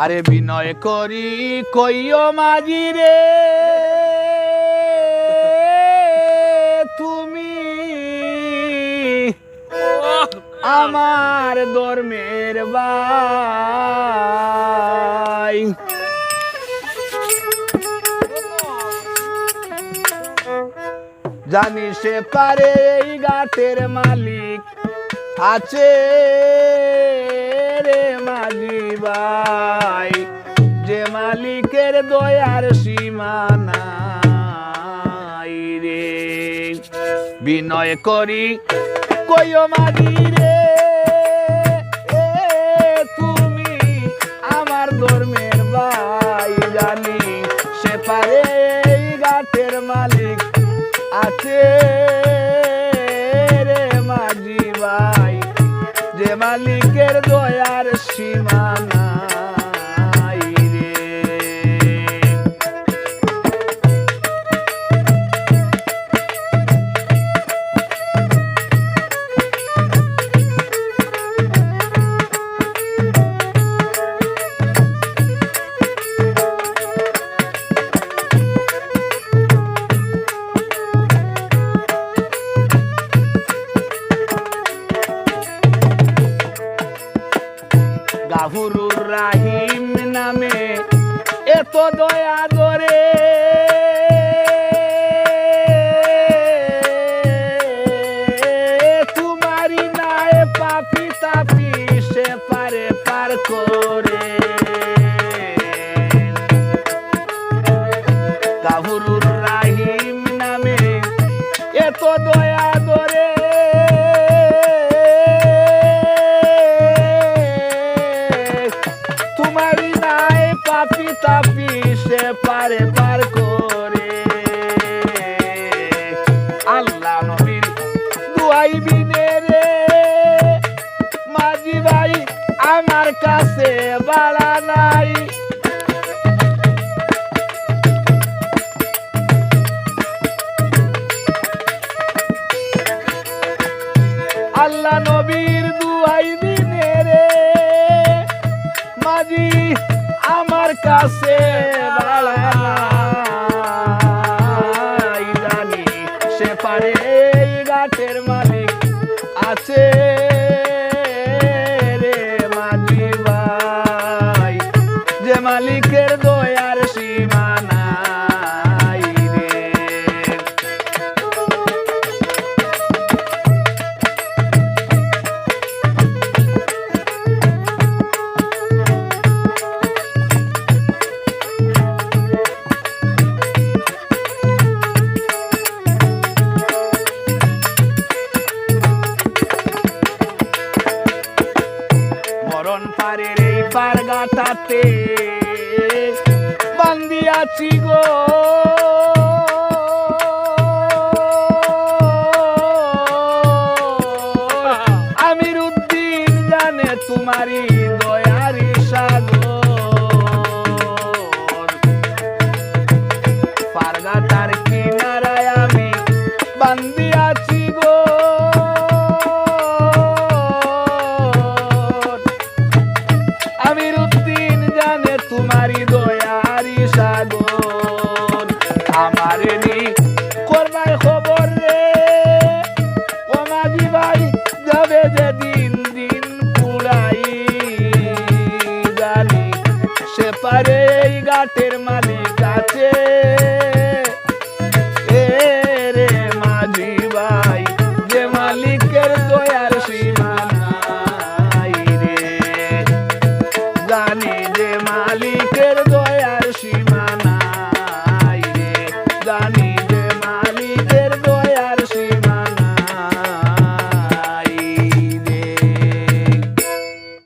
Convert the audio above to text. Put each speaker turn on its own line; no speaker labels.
আরে বিনয় করি, কইও মাঝি রে। তুমি আমার ধর্মের বাই জানি সে পারে এই গাটের মালিক আছে। রে মাঝি ভাই, যে মালিকের দয়ার সীমানা রে। বিনয় করি, কইও মাঝি রে তুমি আমার ধর্মের ভাই জানি, সে পারে এই মালিক আছে। রাহিম নামে এত দয়া ধরে তোমারি নায় পাপি তাপি সে পারে পার করে। গাহুরুর পাপি তাপি কাছে জানি সে পারে এই মালিক আছে। মরণ পারের এই পার গাটাতে বান্দিয়াছি গো। আমির উদ্দিন জানে তোমারই দয়ারি সাগর। পারগাটার কিনারায় আমি বান্দি আছি গো। দয়ারি সাগর। আমার নি করবাই খবর রে। ও মাঝি ভাই যাবে